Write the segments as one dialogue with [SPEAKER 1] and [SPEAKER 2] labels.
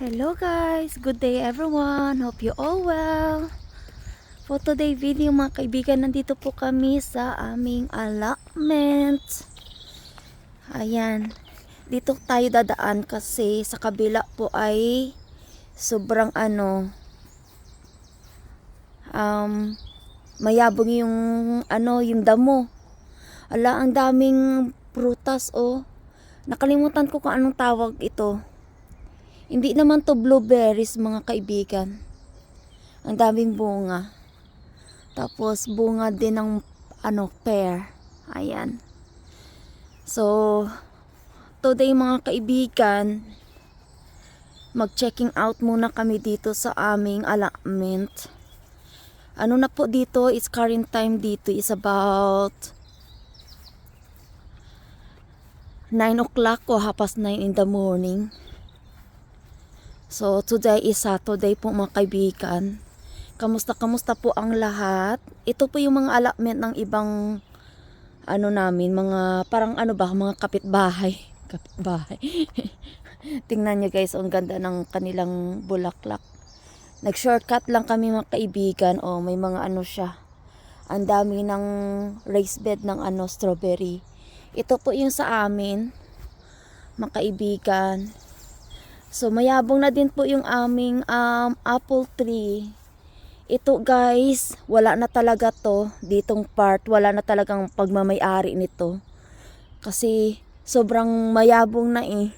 [SPEAKER 1] Hello guys! Good day everyone! Hope you all well! For today video mga kaibigan, nandito po kami sa aming allotment. Ayan. Dito tayo dadaan kasi sa kabila po ay sobrang ano um mayabong yung ano yung damo. Ala, ang daming prutas oh. Nakalimutan ko kung anong tawag ito. Hindi naman to blueberries mga kaibigan. Ang daming bunga. Tapos bunga din ng ano pear. Ayan. So today mga kaibigan, mag-checking out muna kami dito sa aming allotment. Ano na po dito, is current time dito is about 9 o'clock o half past 9 in the morning. So, today is Saturday po mga kaibigan. Kamusta, kamusta po ang lahat? Ito po yung mga allotment ng ibang ano namin, mga parang ano ba, mga kapitbahay. Kapitbahay. Tingnan nyo guys, ang ganda ng kanilang bulaklak. Nag-shortcut lang kami mga kaibigan. Oh, may mga ano siya. Ang dami ng raised bed ng ano, strawberry. Ito po yung sa amin, mga kaibigan. So, mayabong na din po yung aming um, apple tree. Ito guys, wala na talaga to. Ditong part, wala na talagang pagmamayari nito. Kasi, sobrang mayabong na eh.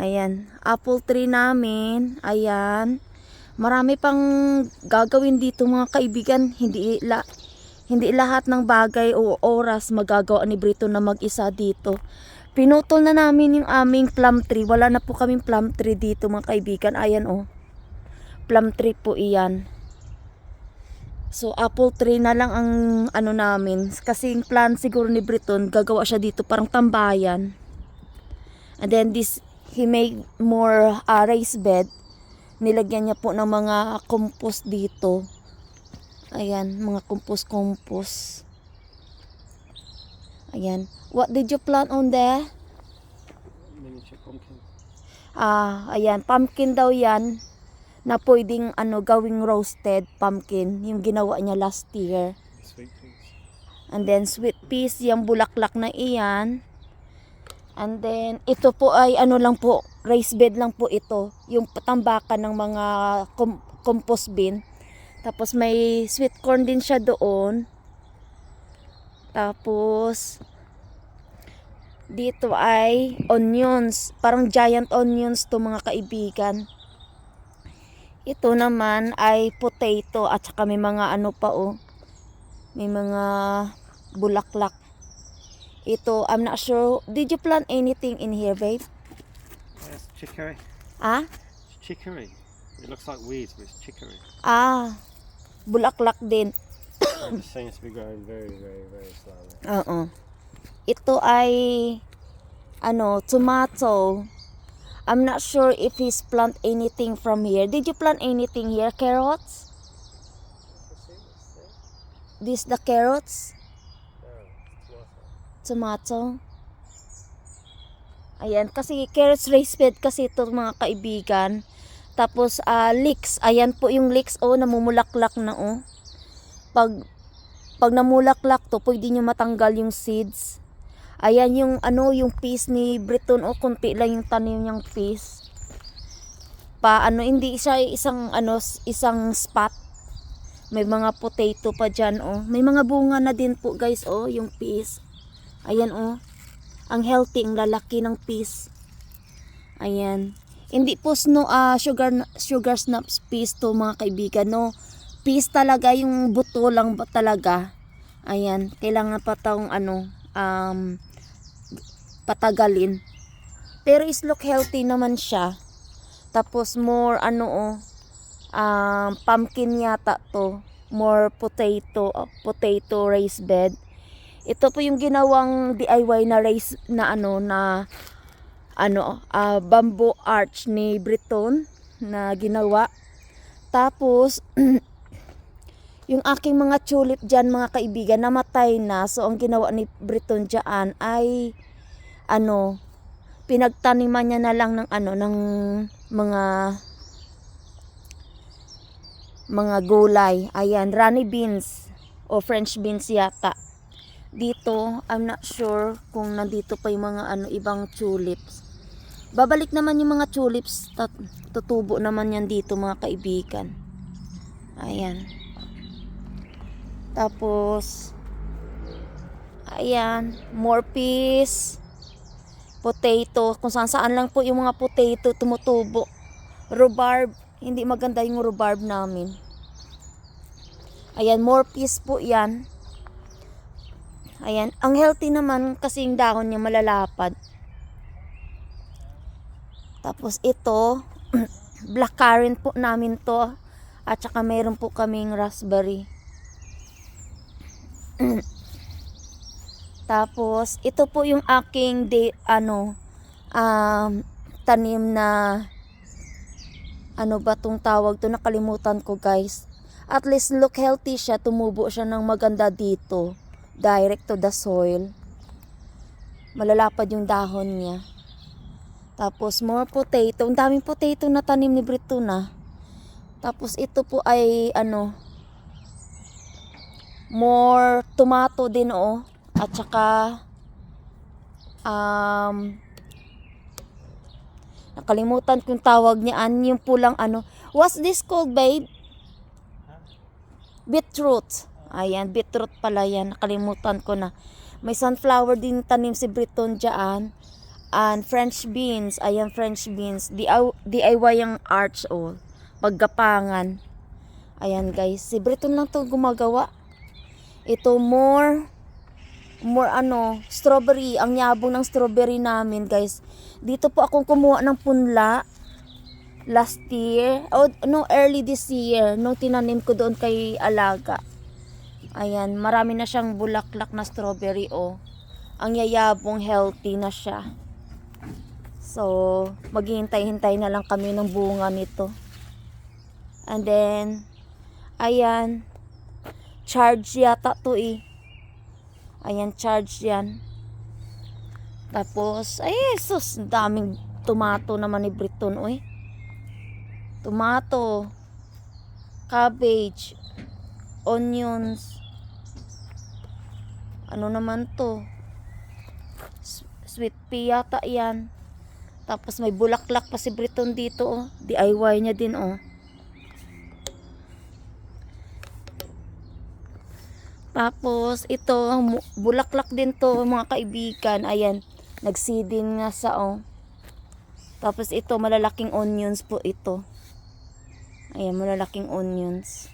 [SPEAKER 1] Ayan, apple tree namin. Ayan. Marami pang gagawin dito mga kaibigan. Hindi la hindi lahat ng bagay o oras magagawa ni Brito na mag-isa dito. Pinutol na namin yung aming plum tree. Wala na po kaming plum tree dito mga kaibigan. Ayan oh. Plum tree po iyan. So apple tree na lang ang ano namin. Kasi yung plan siguro ni Briton, gagawa siya dito parang tambayan. And then this, he made more uh, raised bed. Nilagyan niya po ng mga compost dito. Ayan, mga compost-compost. Ayan. What did you plant on there?
[SPEAKER 2] Miniature pumpkin.
[SPEAKER 1] Ah, ayan, pumpkin daw 'yan na pwedeng ano gawing roasted pumpkin, yung ginawa niya last year.
[SPEAKER 2] Sweet peas.
[SPEAKER 1] And then sweet peas, yung bulaklak na iyan. And then ito po ay ano lang po, raised bed lang po ito, yung patambakan ng mga com- compost bin. Tapos may sweet corn din siya doon. Tapos dito ay onions, parang giant onions to mga kaibigan. Ito naman ay potato at saka may mga ano pa oh. May mga bulaklak. Ito, I'm not sure. Did you plant anything in here, babe?
[SPEAKER 2] Yes, chicory.
[SPEAKER 1] Ah?
[SPEAKER 2] Chicory. It looks like weeds, but it's chicory.
[SPEAKER 1] Ah. Bulaklak din.
[SPEAKER 2] To be growing very, very, very slowly.
[SPEAKER 1] Oo. Ito ay ano, tomato. I'm not sure if he's plant anything from here. Did you plant anything here? Carrots? This the carrots? Tomato? Ayan, kasi carrots raised bed kasi ito mga kaibigan. Tapos ah leeks, ayan po yung leeks oh, namumulaklak na oh. Pag pag namulaklak to, pwede nyo matanggal yung seeds. Ayan yung ano, yung piece ni Breton o konti lang yung tanim niyang piece. Pa ano, hindi siya isang ano, isang spot. May mga potato pa diyan oh. May mga bunga na din po guys oh, yung piece. Ayan oh. Ang healthy, ang lalaki ng piece. Ayan. Hindi po snow, ah, sugar sugar snaps piece to mga kaibigan no. Piece talaga yung buto lang talaga. Ayan, kailangan pa taong ano, um, patagalin. Pero is look healthy naman siya. Tapos more ano oh, um, pumpkin yata to. More potato, uh, potato raised bed. Ito po yung ginawang DIY na raised na ano na ano ah, bamboo arch ni Breton na ginawa. Tapos yung aking mga tulip dyan mga kaibigan namatay na so ang ginawa ni Breton dyan ay ano pinagtaniman niya na lang ng ano ng mga mga gulay. Ayan, runny beans o French beans yata. Dito, I'm not sure kung nandito pa yung mga ano ibang tulips. Babalik naman yung mga tulips, tutubo naman yan dito mga kaibigan. Ayan. Tapos, ayan, more peas, potato, kung saan saan lang po yung mga potato tumutubo. Rhubarb, hindi maganda yung rhubarb namin. Ayan, more peas po yan. Ayan, ang healthy naman kasi yung dahon niya malalapad. Tapos ito, blackcurrant po namin to. At saka meron po kaming raspberry. Tapos, ito po yung aking de, ano, um, tanim na, ano ba tong tawag to, nakalimutan ko guys. At least look healthy siya, tumubo siya ng maganda dito. Direct to the soil. Malalapad yung dahon niya. Tapos more potato. Ang daming potato na tanim ni Brito na. Tapos ito po ay ano more tomato din oh. At saka um nakalimutan kung tawag niyan yung pulang ano. What's this called, babe? Beetroot. Ayan, beetroot pala yan. Nakalimutan ko na. May sunflower din tanim si Briton dyan. And French beans. Ayan, French beans. DIY, yung arch, oh. Paggapangan. Ayan, guys. Si Briton lang to gumagawa. Ito, more, more ano, strawberry. Ang yabong ng strawberry namin, guys. Dito po akong kumuha ng punla last year. Oh, no, early this year. Nung tinanim ko doon kay Alaga. Ayan, marami na siyang bulaklak na strawberry, oh. Ang yayabong healthy na siya. So, maghihintay-hintay na lang kami ng bunga nito. And then, ayan, charge yata to eh. Ayan, charge yan. Tapos, ay, sus, daming tomato naman ni Briton, oy. Tomato, cabbage, onions, ano naman to? Sweet pea yata yan. Tapos may bulaklak pa si Briton dito, oh. DIY niya din, oh. Tapos, ito, bulaklak din to, mga kaibigan. Ayan, nagsidin nga sa, oh. Tapos ito, malalaking onions po ito. Ayan, malalaking onions.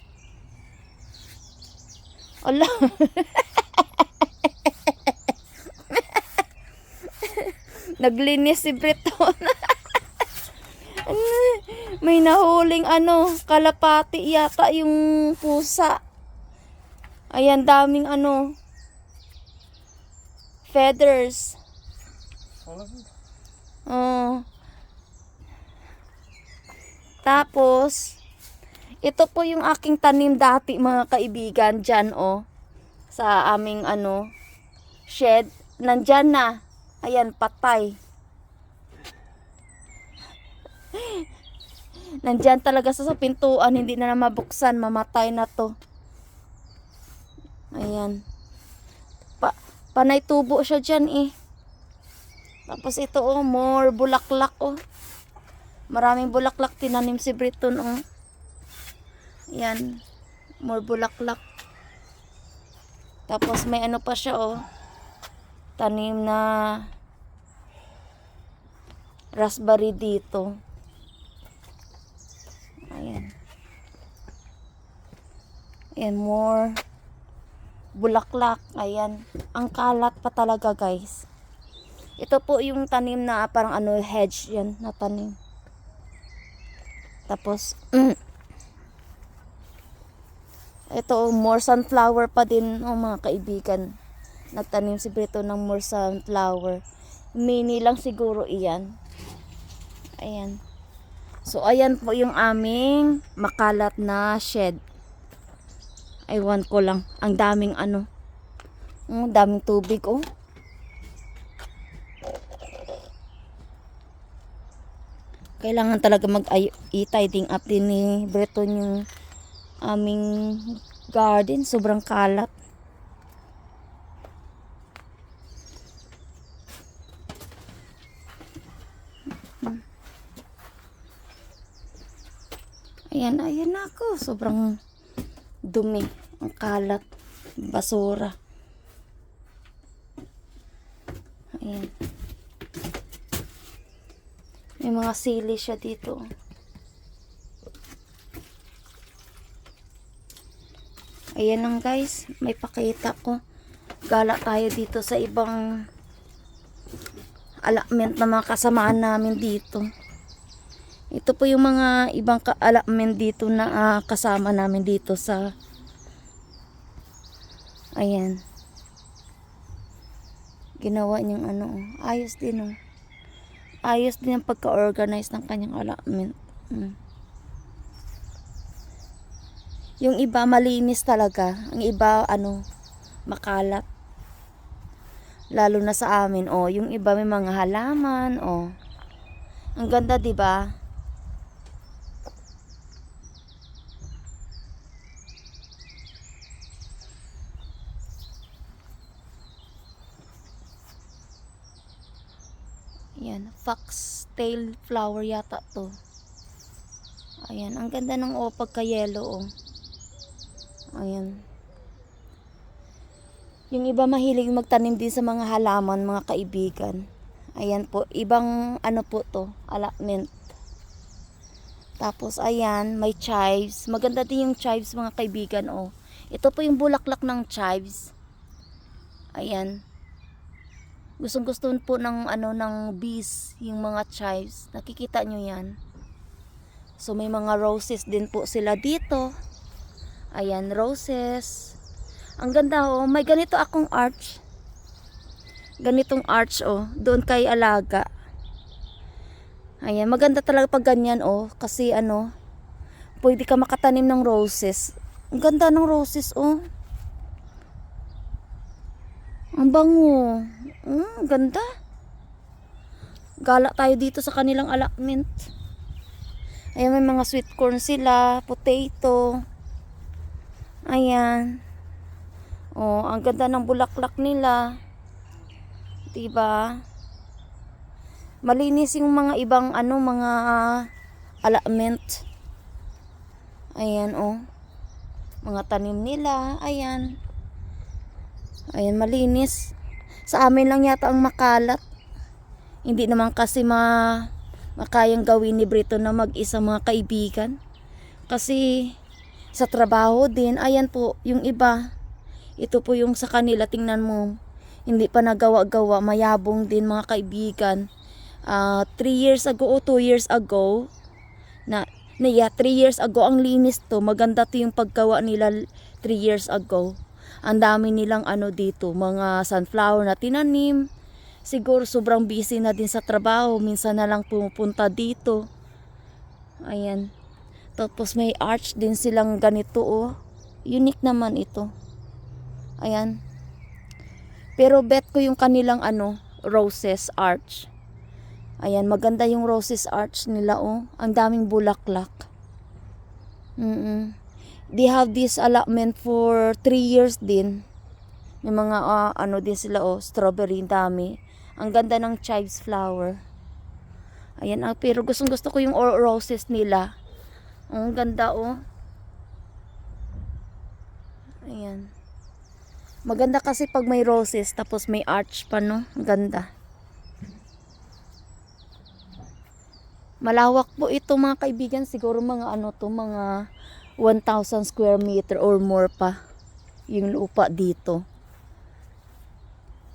[SPEAKER 1] Ala. Naglinis si Breton. May nahuling ano, kalapati yata yung pusa. Ayan, daming ano, feathers. Oh. Tapos, ito po yung aking tanim dati mga kaibigan dyan oh. Sa aming ano, shed. Nandyan na. Ayan, patay. Nandyan talaga sa, sa pintuan, hindi na na mabuksan, mamatay na to. Ayan. Pa, panay tubo siya dyan eh. Tapos ito oh, more bulaklak oh. Maraming bulaklak tinanim si Briton oh. Yan. More bulaklak. Tapos may ano pa siya oh. Tanim na raspberry dito. Ayan. Ayan, more bulaklak. Ayan. Ang kalat pa talaga guys. Ito po yung tanim na parang ano hedge yan na tanim. Tapos ito more sunflower pa din oh, mga kaibigan. Nagtanim si Brito ng more sunflower. Mini lang siguro iyan. Ayan. So ayan po yung aming makalat na shed. Aywan ko lang. Ang daming ano. Ang daming tubig oh. Kailangan talaga mag-i-tidying up din ni Breton yung aming garden. Sobrang kalat. Ayan, ayan ako. Sobrang dumi. Ang kalat. Basura. Ayan. May mga sili siya dito. Ayan lang guys. May pakita ko. Gala tayo dito sa ibang allotment na mga kasamaan namin dito. Ito po yung mga ibang ka-allotment dito na ah, kasama namin dito sa Ayan. Ginawa niyang ano. oh. Ayos din oh. Ayos din ang pagka-organize ng kanyang allotment. Mm. Yung iba malinis talaga. Ang iba ano makalat. Lalo na sa amin oh, yung iba may mga halaman oh. Ang ganda 'di ba? Yan, foxtail flower yata to. Ayan, ang ganda ng o pagka-yellow oh. Ayan. Yung iba mahilig magtanim din sa mga halaman, mga kaibigan. Ayan po, ibang ano po to, allotment. Tapos ayan, may chives. Maganda din yung chives mga kaibigan oh. Ito po yung bulaklak ng chives. Ayan. Gustong gusto po ng ano ng bees, yung mga chives. Nakikita nyo yan. So may mga roses din po sila dito. Ayan, roses. Ang ganda oh, may ganito akong arch. Ganitong arch oh, doon kay Alaga. Ayan, maganda talaga pag ganyan oh, kasi ano, pwede ka makatanim ng roses. Ang ganda ng roses oh. Ang bango. Mm, ganda. Gala tayo dito sa kanilang allotment. Ayan, may mga sweet corn sila, potato. Ayan. Oh, ang ganda ng bulaklak nila. 'Di ba? Malinis yung mga ibang ano, mga allotment. Ayan, oh. Mga tanim nila, ayan. Ayan, malinis. Sa amin lang yata ang makalat. Hindi naman kasi ma makayang gawin ni Brito na mag-isa mga kaibigan. Kasi sa trabaho din, ayan po, yung iba. Ito po yung sa kanila, tingnan mo. Hindi pa nagawa-gawa, mayabong din mga kaibigan. 3 years ago o 2 years ago, na, na yeah, 3 years ago, ang linis to. Maganda to yung paggawa nila 3 years ago. Ang dami nilang ano dito, mga sunflower na tinanim. Siguro sobrang busy na din sa trabaho. Minsan na lang pumupunta dito. Ayan. Tapos may arch din silang ganito oh. Unique naman ito. Ayan. Pero bet ko yung kanilang ano, roses arch. Ayan, maganda yung roses arch nila oh. Ang daming bulaklak. Mm They have this allotment for 3 years din. May mga ah, ano din sila oh, strawberry dami. Ang ganda ng chives flower. Ayan, ah, pero gustong gusto ko yung roses nila. Ang ganda oh. Ayan. Maganda kasi pag may roses tapos may arch pa no. Ang ganda. Malawak po ito mga kaibigan. Siguro mga ano to, mga 1,000 square meter or more pa yung lupa dito.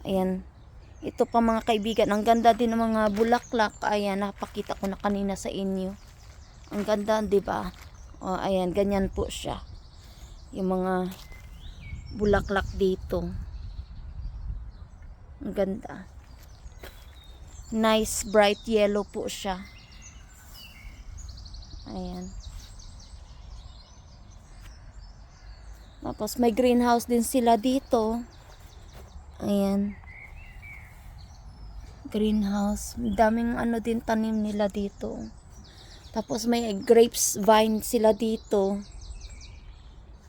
[SPEAKER 1] Ayan. Ito pa mga kaibigan. Ang ganda din ng mga bulaklak. Ayan, napakita ko na kanina sa inyo. Ang ganda, di ba? O, ayan, ganyan po siya. Yung mga bulaklak dito. Ang ganda. Nice bright yellow po siya. Ayan. Tapos may greenhouse din sila dito. Ayan. Greenhouse. Daming ano din tanim nila dito. Tapos may grapes vine sila dito.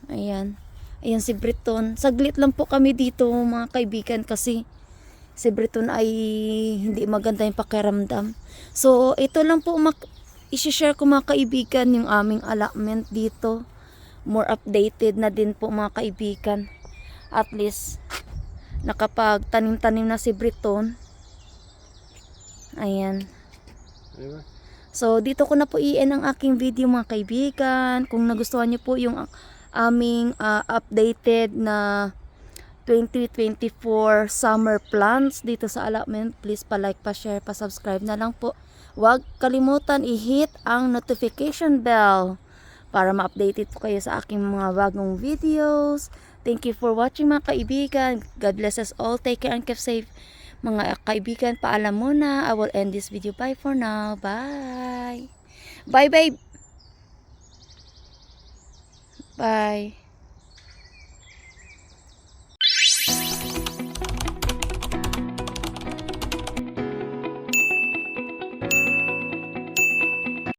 [SPEAKER 1] Ayan. Ayan si Briton. Saglit lang po kami dito mga kaibigan kasi si Briton ay hindi maganda yung pakiramdam. So, ito lang po isi-share ko mga kaibigan yung aming allotment dito. More updated na din po mga kaibigan. At least, nakapag-tanim-tanim na si Briton. Ayan. So, dito ko na po i-end ang aking video mga kaibigan. Kung nagustuhan niyo po yung a- aming ah, updated na 2024 summer plans dito sa allotment, please pa-like, pa-share, pa-subscribe na lang po. Huwag kalimutan i-hit ang notification bell para ma-update po kayo sa aking mga bagong videos. Thank you for watching mga kaibigan. God bless us all. Take care and keep safe. Mga kaibigan, paalam muna. I will end this video. Bye for now. Bye. Bye, babe. Bye.